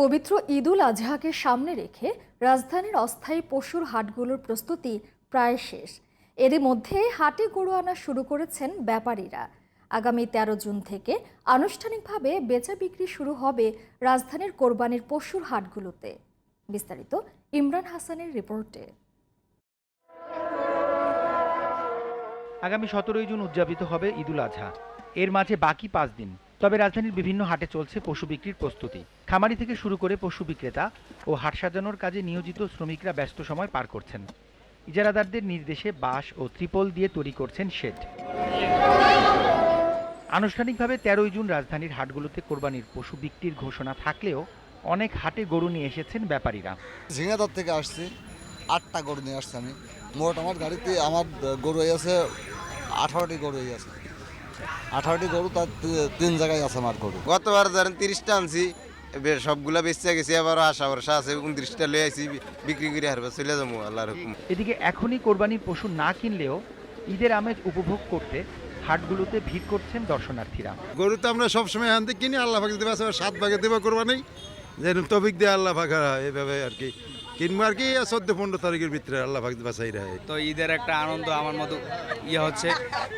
পবিত্র ঈদুল আজহাকে সামনে রেখে রাজধানীর অস্থায়ী পশুর হাটগুলোর প্রস্তুতি প্রায় শেষ। এরই মধ্যে হাটে গরু আনা শুরু করেছেন ব্যাপারীরা। আগামী তেরো জুন থেকে আনুষ্ঠানিকভাবে বেচা বিক্রি শুরু হবে রাজধানীর কোরবানির পশুর হাটগুলোতে। বিস্তারিত ইমরান হাসানের রিপোর্টে। আগামী সতেরোই জুন উদযাপিত হবে ঈদুল আজহা। এর মাঝে বাকি পাঁচ দিন। তবে রাজধানীর বিভিন্ন হাটে চলছে পশু বিক্রির প্রস্তুতি। খামারি থেকে শুরু করে পশু বিক্রেতা ও হাট সাজানোর কাজে নিয়োজিত শ্রমিকরা ব্যস্ত সময় পার করছেন। ইজারাদারদের নির্দেশে বাঁশ ও ত্রিপল দিয়ে তৈরি করছেন শেড। আনুষ্ঠানিকভাবে তেরোই জুন রাজধানীর হাটগুলোতে কোরবানির পশু বিক্রির ঘোষণা থাকলেও অনেক হাটে গরু নিয়ে এসেছেন ব্যাপারীরা। ঝিঙাদর থেকে আসছি, আটটা গরু নিয়ে আসছি আমি। মোট আমার গাড়িতে আমার গরু আছে আঠারোটি গরু আছে আঠারোটি গরু তার তিন জায়গায় আছে আমার গরু। গতবার ধরেন তিরিশটা আনছি সবগুলা বেঁচে গেছি আবার আশা ভরসা আছে উনত্রিশটা লয়ে আইছি বিক্রি করে হারবে চলে যাব আল্লাহর হুকুম। এদিকে এখনই কোরবানির পশু না কিনলেও ঈদের আমেজ উপভোগ করতে হাটগুলোতে ভিড় করছেন দর্শনার্থীরা। গরু তো আমরা সবসময় এখান কিনি আল্লাহ ভাগে দেবে সাত ভাগে দেবো কোরবানি। যেন তবিক দিয়ে আল্লাহ ভাগা এইভাবে আর কি। কিনবো আর কি চোদ্দ পনেরো তারিখের ভিতরে আল্লাহ ভাগ বাসাই রাখে। তো ঈদের একটা আনন্দ আমার মতো ইয়ে হচ্ছে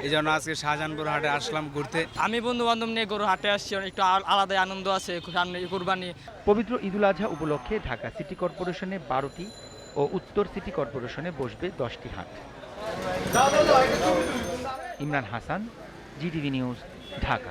এই জন্য আজকে শাহজাহানপুর হাটে আসলাম ঘুরতে। আমি বন্ধু বান্ধব নিয়ে গরু হাটে আসছি একটু আল- আলাদাই আনন্দ আছে সামনে কুরবানি। পবিত্র ঈদুল আজহা উপলক্ষে ঢাকা সিটি কর্পোরেশনে বারোটি ও উত্তর সিটি কর্পোরেশনে বসবে দশটি হাট। Imran Hasan GTV news Dhaka.